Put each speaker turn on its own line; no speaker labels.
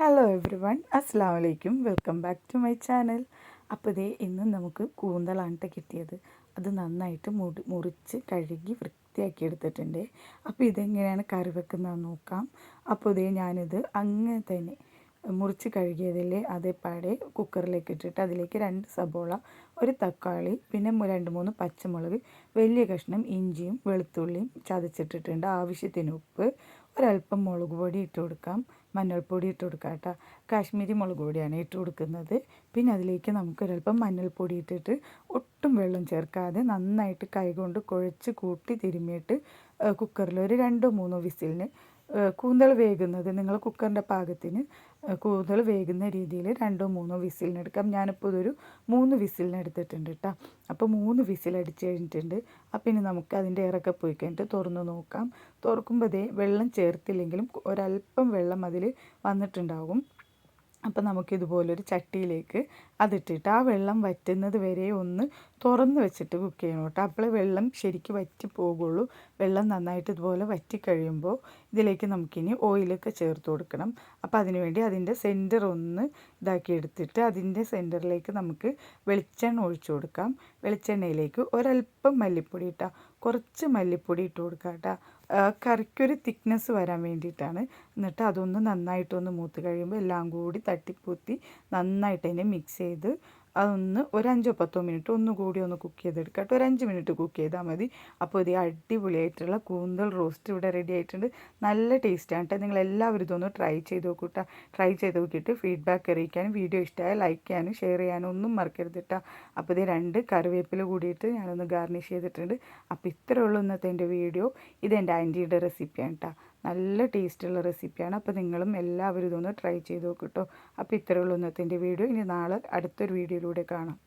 Hello every one അസ്സാം വലൈക്കും welcome back to my channel അപ്പോൾ ഇതേ ഇന്ന് നമുക്ക് കൂന്തളാണ് കിട്ടിയത്. അത് നന്നായിട്ട് മുടി മുറിച്ച് കഴുകി വൃത്തിയാക്കി എടുത്തിട്ടുണ്ട്. അപ്പോൾ ഇതെങ്ങനെയാണ് കറി വെക്കുന്നത് നോക്കാം. അപ്പോൾ ഇതേ ഞാനിത് അങ്ങനെ തന്നെ മുറിച്ച് കഴുകിയതിൽ അതേപാടെ കുക്കറിലേക്ക് ഇട്ടിട്ട് അതിലേക്ക് രണ്ട് സബോള ഒരു തക്കാളി പിന്നെ രണ്ട് മൂന്ന് പച്ചമുളക് വലിയ കഷ്ണം ഇഞ്ചിയും വെളുത്തുള്ളിയും ചതച്ചിട്ടിട്ടുണ്ട്. ആവശ്യത്തിന് ഉപ്പ് ഒരല്പം മുളക് പൊടി ഇട്ട് കൊടുക്കാം. മഞ്ഞൾപ്പൊടി ഇട്ട് കൊടുക്കാം കേട്ടോ. കാശ്മീരി മുളക് പൊടിയാണ് ഇട്ട് കൊടുക്കുന്നത്. പിന്നെ അതിലേക്ക് നമുക്ക് ഒരല്പം മഞ്ഞൾപ്പൊടി ഇട്ടിട്ട് ഒട്ടും വെള്ളം ചേർക്കാതെ നന്നായിട്ട് കൈകൊണ്ട് കുഴച്ച് കൂട്ടി തിരുമ്മിയിട്ട് കുക്കറിൽ ഒരു രണ്ടോ മൂന്നോ വിസിലിന് കൂന്തൽ വേകുന്നത് നിങ്ങൾ കുക്കറിന്റെ പാകത്തിന് കൂന്തൽ വേകുന്ന രീതിയിൽ രണ്ടോ മൂന്നോ വിസിലിനെടുക്കാം. ഞാനിപ്പോൾ ഇതൊരു മൂന്ന് വിസിലിനെടുത്തിട്ടുണ്ട് കേട്ടോ അപ്പോൾ മൂന്ന് വിസിലടിച്ച് കഴിഞ്ഞിട്ടുണ്ട്. അപ്പം ഇനി നമുക്ക് അതിന്റെ ഇറക്കെ പോയി കഴിഞ്ഞിട്ട് തുറന്ന് നോക്കാം. തുറക്കുമ്പോഴേ വെള്ളം ചേർത്തില്ലെങ്കിലും ഒരല്പം വെള്ളം അതിൽ വന്നിട്ടുണ്ടാകും അപ്പോൾ നമുക്കിതുപോലൊരു ചട്ടിയിലേക്ക് അതിട്ടിട്ട് ആ വെള്ളം വറ്റുന്നത് വരെ ഒന്ന് തുറന്ന് വെച്ചിട്ട് കുക്ക് ചെയ്യണം കേട്ടോ. അപ്പോൾ വെള്ളം ശരിക്കും വറ്റി പോകുള്ളൂ. വെള്ളം നന്നായിട്ട് ഇതുപോലെ വറ്റി കഴിയുമ്പോൾ ഇതിലേക്ക് നമുക്കിനി ഓയിലൊക്കെ ചേർത്ത് കൊടുക്കണം. അപ്പോൾ അതിനുവേണ്ടി അതിന്റെ സെന്റർ ഒന്ന് ഇതാക്കി എടുത്തിട്ട് അതിന്റെ സെന്ററിലേക്ക് നമുക്ക് വെളിച്ചെണ്ണ ഒഴിച്ചു കൊടുക്കാം. വെളിച്ചെണ്ണയിലേക്ക് ഒരല്പം മല്ലിപ്പൊടി ഇട്ടാൽ കുറച്ച് മല്ലിപ്പൊടി ഇട്ട് കൊടുക്കാം കേട്ടോ. കറിക്കൊരു തിക്നെസ് വരാൻ വേണ്ടിയിട്ടാണ്. എന്നിട്ട് അതൊന്ന് നന്നായിട്ടൊന്ന് മൂത്ത് കഴിയുമ്പോൾ എല്ലാം കൂടി തട്ടിപ്പൂത്തി നന്നായിട്ട് അതിനെ മിക്സ് ചെയ്ത് അതൊന്ന് ഒരു അഞ്ചോ പത്തോ മിനിറ്റ് ഒന്ന് കൂടി ഒന്ന് കുക്ക് ചെയ്തെടുക്കട്ടെ ഒരു അഞ്ച് മിനിറ്റ് കുക്ക് ചെയ്താൽ മതി. അപ്പോൾ ഇത് അടിപൊളിയായിട്ടുള്ള കൂന്തൽ റോസ്റ്റ് ഇവിടെ റെഡി ആയിട്ടുണ്ട്. നല്ല ടേസ്റ്റാണ് കേട്ടോ. നിങ്ങൾ എല്ലാവരും ഇതൊന്ന് ട്രൈ ചെയ്ത് നോക്കൂട്ട ട്രൈ ചെയ്ത് നോക്കിയിട്ട് ഫീഡ്ബാക്ക് അറിയിക്കാനും വീഡിയോ ഇഷ്ടമായ ലൈക്ക് ചെയ്യാനും ഷെയർ ചെയ്യാനും ഒന്നും മറക്കരുത് കേട്ടോ അപ്പോൾ ഇത് രണ്ട് കറിവേപ്പില കൂടിയിട്ട് ഞാനൊന്ന് ഗാർണിഷ് ചെയ്തിട്ടുണ്ട്. അപ്പോൾ ഇത്രേ ഉള്ളൂ ഇന്നത്തെ എന്റെ വീഡിയോ ഇതെന്റെ ആന്റിയുടെ റെസിപ്പിയാണ് കേട്ടോ നല്ല ടേസ്റ്റുള്ള റെസിപ്പിയാണ്. അപ്പോൾ നിങ്ങളും എല്ലാവരും ഇതൊന്ന് ട്രൈ ചെയ്ത് നോക്കൂ കേട്ടോ. അപ്പോൾ ഇത്രയുള്ള ഇന്നത്തെ വീഡിയോ. ഇനി നാളെ അടുത്തൊരു വീഡിയോയിലൂടെ കാണാം.